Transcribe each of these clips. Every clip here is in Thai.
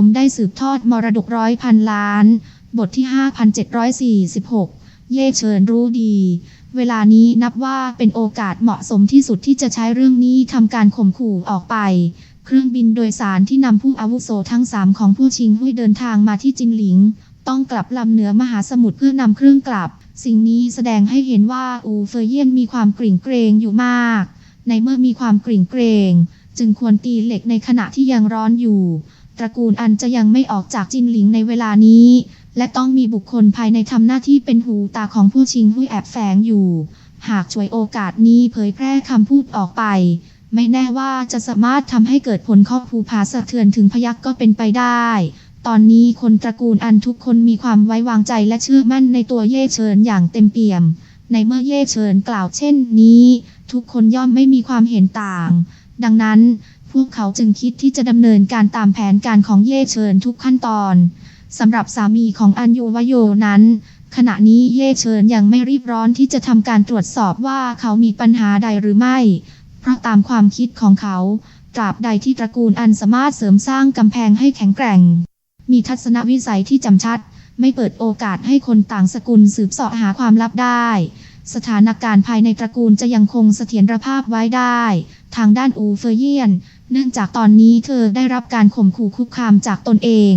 ผมได้สืบทอดมรดกร้อยพันล้าน บทที่ 5746 เย่เฉินรู้ดี เวลานี้นับว่าเป็นโอกาสเหมาะสมที่สุดที่จะใช้เรื่องนี้ทำการข่มขู่ออกไป เครื่องบินโดยสารที่นำผู้อาวุโสทั้งสามของผู้ชิงหุ้ยเดินทางมาที่จินหลิง ต้องกลับลำเหนือมหาสมุทรเพื่อนำเครื่องกลับ สิ่งนี้แสดงให้เห็นว่าอูเฟยเยียนมีความกริ่งเกรงอยู่มาก ในเมื่อมีความกริ่งเกรง จึงควรตีเหล็กในขณะที่ยังร้อนอยู่ ตระกูลอันจะยังไม่ออกจากจินหลิงในเวลานี้ และต้องมีบุคคลภายในทำหน้าที่เป็นหูตาของผู้ชิงหุ้ยแอบแฝงอยู่ หากช่วยโอกาสนี้เผยแพร่คำพูดออกไป ไม่แน่ว่าจะสามารถทำให้เกิดผลข้อภูผาสะเทือนถึงพยักก็เป็นไปได้ ตอนนี้คนตระกูลอันทุกคนมีความไว้วางใจและเชื่อมั่นในตัวเย่เฉินอย่างเต็มเปี่ยม ในเมื่อเย่เฉินกล่าวเช่นนี้ ทุกคนย่อมไม่มีความเห็นต่าง ดังนั้น วกเขาจึงคิดที่จะดำเนินการตามแผนการของเย่เฉินทุกขั้นตอนสำหรับสามีของอันโยวโยนั้น ขณะนี้เย่เฉินยังไม่รีบร้อนที่จะทำการตรวจสอบว่าเขามีปัญหาใดหรือไม่ เพราะตามความคิดของเขา ตราบใดที่ตระกูลอันสามารถเสริมสร้างกำแพงให้แข็งแกร่ง มีทัศนวิสัยที่จำชัด ไม่เปิดโอกาสให้คนต่างสกุลสืบเสาะหาความลับได้สถานการณ์ภายในตระกูลจะยังคงเสถียรภาพไว้ได้ ทางด้านอูเฟอร์เยียน เนื่องจากตอนนี้เธอได้รับการข่มขู่คุกคามจากตนเอง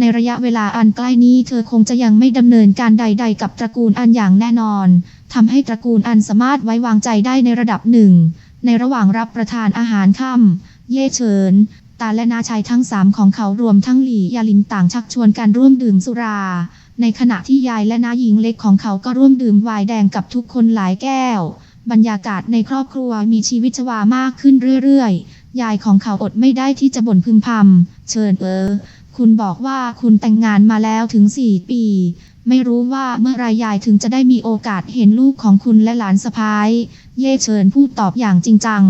ในระยะเวลาอันใกล้นี้เธอคงจะยังไม่ดำเนินการใด ๆ กับตระกูลอันอย่างแน่นอนทำให้ตระกูลอันสามารถไว้วางใจได้ในระดับหนึ่ง ในระหว่างรับประทานอาหารค่ำเย่เฉินตาและนาชายทั้งสามของเขารวมทั้งหลี่ยาลินต่างชักชวนกันร่วมดื่มสุรา ในขณะที่ยายและน้าหญิงเล็กของเขาก็ร่วมดื่มไวน์แดงกับทุกคนหลายแก้ว บรรยากาศในครอบครัวมีชีวิตชีวามากขึ้นเรื่อยๆ ยายของเขาอดไม่ได้ที่จะบ่นพึมพำ เชิญเออ คุณบอกว่าคุณแต่งงานมาแล้วถึงสี่ปี ไม่รู้ว่าเมื่อไรยายถึงจะได้มีโอกาสเห็นลูกของคุณและหลานสะพ้าย เย่เชิญพูดตอบอย่างจริงจัง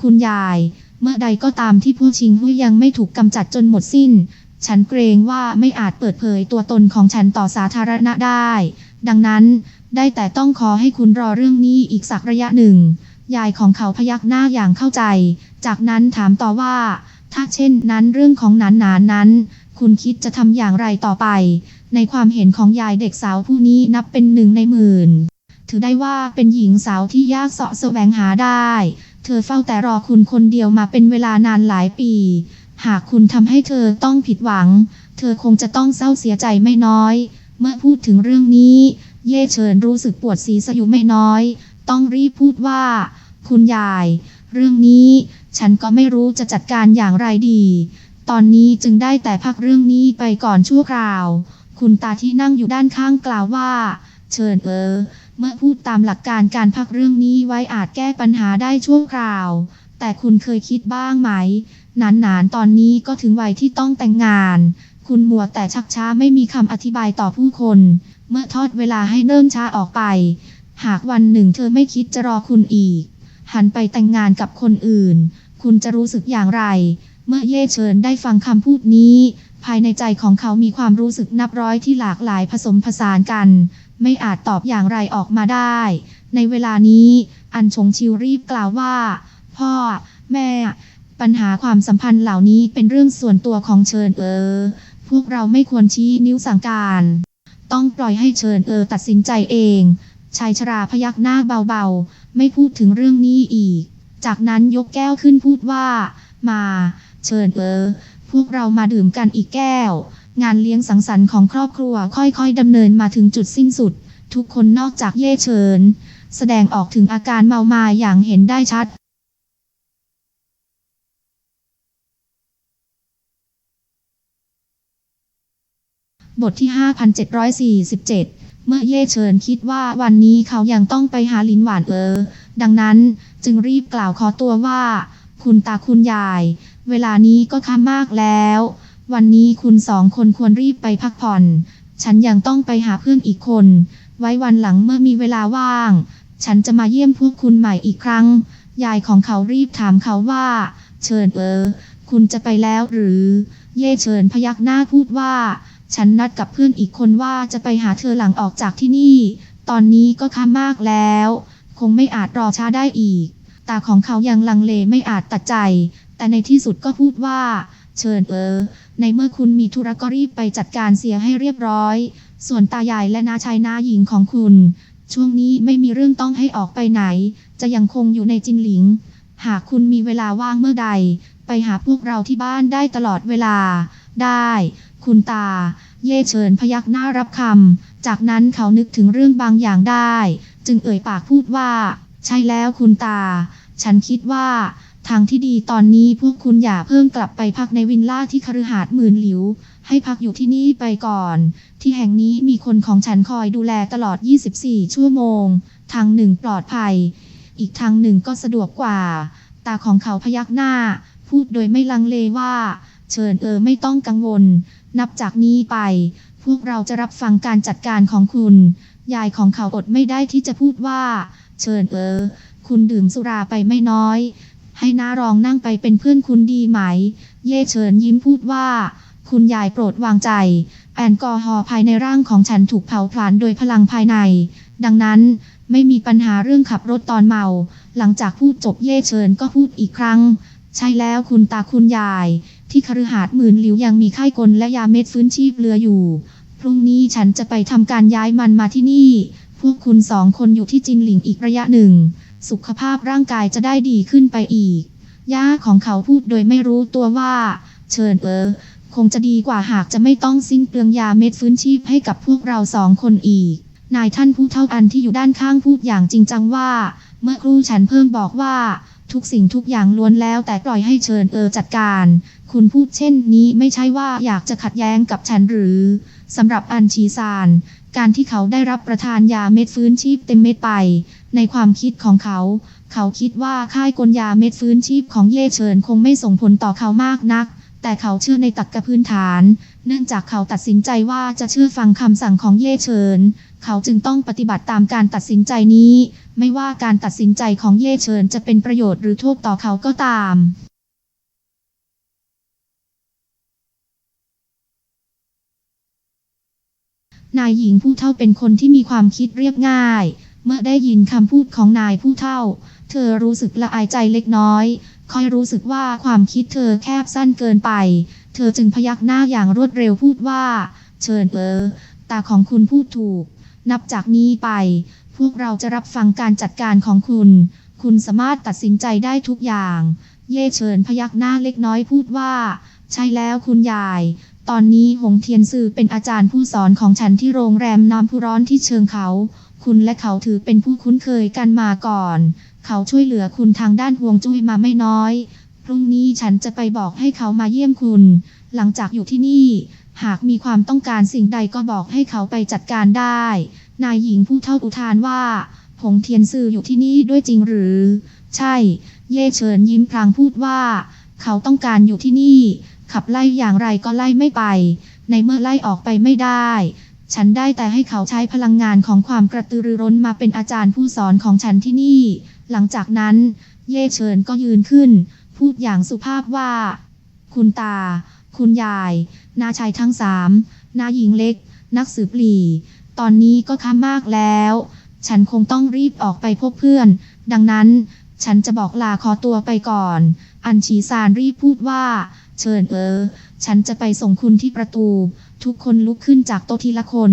คุณยาย เมื่อใดก็ตามที่พวกชิงหุ้ยยังไม่ถูกกำจัดจนหมดสิ้น ฉันเกรงว่าไม่อาจเปิดเผยตัวตนของฉันต่อสาธารณะได้ ดังนั้น ได้แต่ต้องขอให้คุณรอเรื่องนี้อีกสักระยะหนึ่ง ยายของเขาพยักหน้าอย่างเข้าใจ จากนั้นถามต่อว่า ถ้าเช่นนั้นเรื่องของนานนานนั้น คุณคิดจะทำอย่างไรต่อไป ในความเห็นของยายเด็กสาวผู้นี้นับเป็นหนึ่งในหมื่น ถือได้ว่าเป็นหญิงสาวที่ยากเสาะแสวงหาได้ เธอเฝ้าแต่รอคุณคนเดียวมาเป็นเวลานานหลายปี หากคุณทำให้เธอต้องผิดหวัง เธอคงจะต้องเศร้าเสียใจไม่น้อย เมื่อพูดถึงเรื่องนี้ เย่เฉินรู้สึกปวดศีรษะอยู่ไม่น้อย ต้องรีบพูดว่า คุณยาย เรื่องนี้ ฉันก็ไม่รู้จะจัดการอย่างไรดี ตอนนี้จึงได้แต่พักเรื่องนี้ไปก่อนชั่วคราว คุณตาที่นั่งอยู่ด้านข้างกล่าวว่า เชิญเออ เมื่อพูดตามหลักการการพักเรื่องนี้ไว้อาจแก้ปัญหาได้ชั่วคราว แต่คุณเคยคิดบ้างไหม นานๆตอนนี้ก็ถึงวัยที่ต้องแต่งงาน คุณมัวแต่ชักช้าไม่มีคำอธิบายต่อผู้คน เมื่อทอดเวลาให้เนิ่นช้าออกไป หากวันหนึ่งเธอไม่คิดจะรอคุณอีกหันไปแต่งงานกับคนอื่น คุณจะรู้สึกอย่างไร เมื่อเย่เชิญได้ฟังคำพูดนี้ ภายในใจของเขามีความรู้สึกนับร้อยที่หลากหลายผสมผสานกัน ไม่อาจตอบอย่างไรออกมาได้ ในเวลานี้ อันชงชิวรีบกล่าวว่า พ่อ แม่ ปัญหาความสัมพันธ์เหล่านี้เป็นเรื่องส่วนตัวของเชิญเออ พวกเราไม่ควรชี้นิ้วสั่งการ ต้องปล่อยให้เชิญเออตัดสินใจเองชายชราพยักหน้าเบาๆ ไม่พูดถึงเรื่องนี้อีก จากนั้นยกแก้วขึ้นพูดว่า มา เชิญเออ พวกเรามาดื่มกันอีกแก้ว งานเลี้ยงสังสรรค์ของครอบครัวค่อยๆดำเนินมาถึงจุดสิ้นสุด ทุกคนนอกจากเย่เชิญ แสดงออกถึงอาการเมามาอย่างเห็นได้ชัดบทที่ 5747 เมื่อเย่เฉินคิดว่าวันนี้เขายังต้องไปหาลินหวานเออ ดังนั้นจึงรีบกล่าวขอตัวว่า คุณตาคุณยาย เวลานี้ก็ค่ำมากแล้ว วันนี้คุณสองคนควรรีบไปพักผ่อน ฉันยังต้องไปหาเพื่อนอีกคน ไว้วันหลังเมื่อมีเวลาว่าง ฉันจะมาเยี่ยมพวกคุณใหม่อีกครั้ง ยายของเขารีบถามเขาว่า เชิญเออ คุณจะไปแล้วหรือ เย่เชิญพยักหน้าพูดว่า ฉันนัดกับเพื่อนอีกคนว่าจะไปหาเธอหลังออกจากที่นี่ ตอนนี้ก็ค่ำมากแล้ว คงไม่อาจรอช้าได้อีก ตาของเขายังลังเลไม่อาจตัดใจ แต่ในที่สุดก็พูดว่า เชิญเออ ในเมื่อคุณมีธุระก็รีบไปจัดการเสียให้เรียบร้อย ส่วนตาใหญ่และนาชายนาหญิงของคุณ ช่วงนี้ไม่มีเรื่องต้องให้ออกไปไหน จะยังคงอยู่ในจินหลิง หากคุณมีเวลาว่างเมื่อใด ไปหาพวกเราที่บ้านได้ตลอดเวลา ได้ คุณตา เย่เฉินพยักหน้ารับคำจากนั้นเขานึกถึงเรื่องบางอย่างได้ จึงเอ่ยปากพูดว่า ใช่แล้วคุณตา ฉันคิดว่า ทางที่ดีตอนนี้พวกคุณอย่าเพิ่งกลับไปพักในวินล่าที่คฤหาสน์หมื่นหลิว ให้พักอยู่ที่นี่ไปก่อน ที่แห่งนี้มีคนของฉันคอยดูแลตลอด 24 ชั่วโมง ทางหนึ่งปลอดภัย อีกทางหนึ่งก็สะดวกกว่า ตาของเขาพยักหน้า พูดโดยไม่ลังเลว่า เชิญเออไม่ต้องกังวล นับจากนี้ไป พวกเราจะรับฟังการจัดการของคุณ ยายของเขาอดไม่ได้ที่จะพูดว่า เชิญเออ คุณดื่มสุราไปไม่น้อย ให้น้ารองนั่งไปเป็นเพื่อนคุณดีไหม เย่เฉินยิ้มพูดว่า คุณยายโปรดวางใจ แอลกอฮอล์ภายในร่างของฉันถูกเผาผลาญโดยพลังภายใน ดังนั้นไม่มีปัญหาเรื่องขับรถตอนเมา หลังจากพูดจบเย่เฉินก็พูดอีกครั้ง ใช่แล้วคุณตาคุณยาย ที่คฤหาสน์หมื่นหลิวยังมีค่ายกลและยาเม็ดฟื้นชีพเหลืออยู่ พรุ่งนี้ฉันจะไปทำการย้ายมันมาที่นี่ พวกคุณสองคนอยู่ที่จินหลิงอีกระยะหนึ่ง สุขภาพร่างกายจะได้ดีขึ้นไปอีก ย่าของเขาพูดโดยไม่รู้ตัวว่า เชิญเออ คงจะดีกว่าหากจะไม่ต้องสิ้นเปลืองยาเม็ดฟื้นชีพให้กับพวกเราสองคนอีก นายท่านผู้เท่าอันที่อยู่ด้านข้างพูดอย่างจริงจังว่า เมื่อครู่ฉันเพิ่งบอกว่าทุกสิ่งทุกอย่างล้วนแล้วแต่ปล่อยให้เชิญเออจัดการ คุณพูดเช่นนี้ไม่ใช่ว่าอยากจะขัดแย้งกับฉันหรือ สำหรับอันชีซาน การที่เขาได้รับประทานยาเม็ดฟื้นชีพเต็มเม็ดไป ในความคิดของเขา เขาคิดว่าค่ายกลยาเม็ดฟื้นชีพของเย่เฉินคงไม่ส่งผลต่อเขามากนัก แต่เขาเชื่อในตรรกะพื้นฐาน เนื่องจากเขาตัดสินใจว่าจะเชื่อฟังคำสั่งของเย่เฉิน เขาจึงต้องปฏิบัติตามการตัดสินใจนี้ ไม่ว่าการตัดสินใจของเย่เฉินจะเป็นประโยชน์หรือโทษต่อเขาก็ตาม นายหญิงผู้เฒ่าเป็นคนที่มีความคิดเรียบง่าย เมื่อได้ยินคำพูดของนายผู้เฒ่า เธอรู้สึกละอายใจเล็กน้อย ค่อยรู้สึกว่าความคิดเธอแคบสั้นเกินไป เธอจึงพยักหน้าอย่างรวดเร็วพูดว่า เชิญเออ ตาของคุณพูดถูก นับจากนี้ไป พวกเราจะรับฟังการจัดการของคุณ คุณสามารถตัดสินใจได้ทุกอย่าง เย่เชิญพยักหน้าเล็กน้อยพูดว่า ใช่แล้วคุณยาย ตอนนี้หงเทียนซือเป็นอาจารย์ผู้สอนของฉันที่โรงแรมน้ำพุร้อนที่เชิงเขา คุณและเขาถือเป็นผู้คุ้นเคยกันมาก่อน เขาช่วยเหลือคุณทางด้านห่วงจุ้ยมาไม่น้อย พรุ่งนี้ฉันจะไปบอกให้เขามาเยี่ยมคุณ หลังจากอยู่ที่นี่ หากมีความต้องการสิ่งใดก็บอกให้เขาไปจัดการได้ นายหญิงผู้เท่าอุทานว่าหงเทียนซืออยู่ที่นี่ด้วยจริงหรือ ใช่ เย่เฉินยิ้มพลางพูดว่า เขาต้องการอยู่ที่นี่ ขับไล่อย่างไรก็ไล่ไม่ไป ในเมื่อไล่ออกไปไม่ได้ ฉันได้แต่ให้เขาใช้พลังงานของความกระตือรือร้นมาเป็นอาจารย์ผู้สอนของฉันที่นี่ หลังจากนั้น เย่เฉินก็ยืนขึ้น พูดอย่างสุภาพว่า คุณตา คุณยาย นาชายทั้งสามนาหญิงเล็ก นักสืบหลีตอนนี้ก็ค่ำมากแล้ว ฉันคงต้องรีบออกไปพบเพื่อน ดังนั้น ฉันจะบอกลาขอตัวไปก่อน อันชีซานรีพูดว่า เชิญเออ ฉันจะไปส่งคุณที่ประตู ทุกคนลุกขึ้นจากโต๊ะทีละคน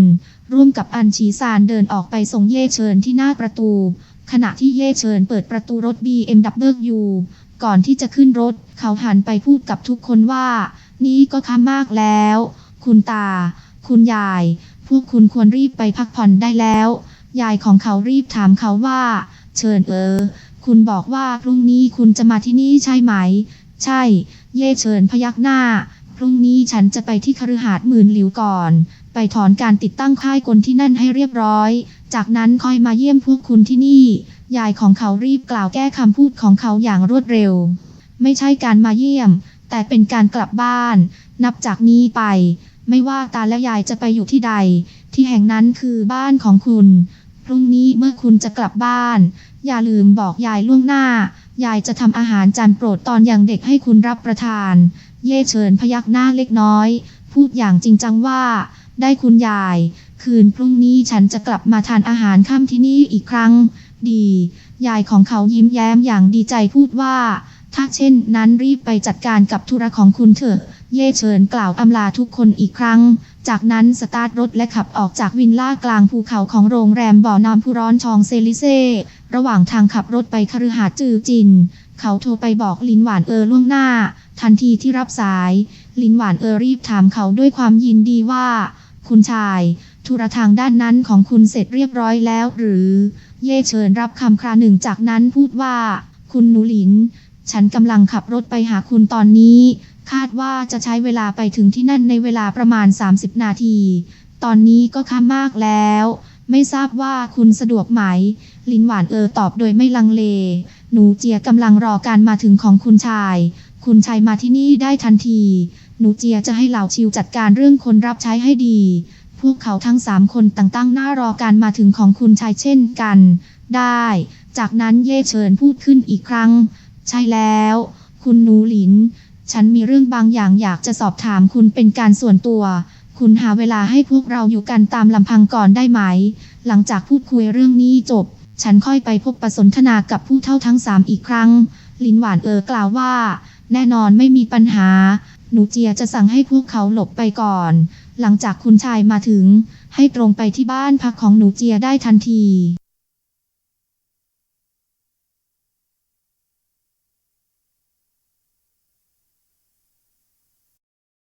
ร่วมกับอันชีซานเดินออกไปส่งเย่เชิญที่หน้าประตู ขณะที่เย่เชิญเปิดประตูรถ BMW ก่อนที่จะขึ้นรถ เขาหันไปพูดกับทุกคนว่า นี่ก็ค่ำมากแล้ว คุณตา คุณยาย พวกคุณควรรีบไปพักผ่อนได้แล้ว ยายของเขารีบถามเขาว่า เชิญเออ คุณบอกว่าพรุ่งนี้คุณจะมาที่นี่ใช่ไหม ใช่ เย่เชิญพยักหน้า พรุ่งนี้ฉันจะไปที่คฤหาสน์หมื่นหลิวก่อน ไปถอนการติดตั้งค่ายกลที่นั่นให้เรียบร้อย จากนั้นค่อยมาเยี่ยมพวกคุณที่นี่ ยายของเขารีบกล่าวแก้คำพูดของเขาอย่างรวดเร็ว ไม่ใช่การมาเยี่ยม แต่เป็นการกลับบ้าน นับจากนี้ไป ไม่ว่าตาและยายจะไปอยู่ที่ใด ที่แห่งนั้นคือบ้านของคุณ พรุ่งนี้เมื่อคุณจะกลับบ้าน อย่าลืมบอกยายล่วงหน้า ยายจะทำอาหารจานโปรดตอนอย่างเด็กให้คุณรับประทาน เย่เฉินพยักหน้าเล็กน้อย พูดอย่างจริงจังว่า ได้คุณยาย คืนพรุ่งนี้ฉันจะกลับมาทานอาหารค่ำที่นี่อีกครั้ง ดี ยายของเขายิ้มแย้มอย่างดีใจพูดว่าถถ้าเช่นนั้นรีบไปจัดการกับธุระของคุณเถอะ เย่เฉินกล่าวอำลาทุกคนอีกครั้ง จากนั้นสตาร์ทรถและขับออกจากวินล่ากลางภูเขาของโรงแรมบ่อน้ำผู้ร้อนชองเซลิเซ่ระหว่างทางขับรถไปคฤหาสน์จือจิน เขาโทรไปบอกลินหวานเออล่วงหน้า ทันทีที่รับสาย ลินหวานเออรีบถามเขาด้วยความยินดีว่า คุณชาย ธุระทางด้านนั้นของคุณเสร็จเรียบร้อยแล้วหรือ เย่เชิญรับคำคราหนึ่งจากนั้นพูดว่า คุณหนูหลิน ฉันกำลังขับรถไปหาคุณตอนนี้ คาดว่าจะใช้เวลาไปถึงที่นั่นในเวลาประมาณ 30 นาที ตอนนี้ก็ค่ำมากแล้ว ไม่ทราบว่าคุณสะดวกไหม ลินหวานเออตอบโดยไม่ลังเล หนูเจียกำลังรอการมาถึงของคุณชาย คุณชายมาที่นี่ได้ทันที หนูเจียจะให้เหล่าชิวจัดการเรื่องคนรับใช้ให้ดี พวกเขาทั้งสามคนต่างตั้งหน้ารอการมาถึงของคุณชายเช่นกัน ได้ จากนั้นเย่เฉินพูดขึ้นอีกครั้ง ใช่แล้ว คุณหนูหลิน ฉันมีเรื่องบางอย่างอยากจะสอบถามคุณเป็นการส่วนตัว คุณหาเวลาให้พวกเราอยู่กันตามลำพังก่อนได้ไหม หลังจากพูดคุยเรื่องนี้จบ ฉันค่อยไปพบประสนทนากับผู้เท่าทั้งสามอีกครั้ง ลินหวานเออกล่าวว่า แน่นอนไม่มีปัญหา หนูเจียจะสั่งให้พวกเขาหลบไปก่อน หลังจากคุณชายมาถึง ให้ตรงไปที่บ้านพักของหนูเจียได้ทันที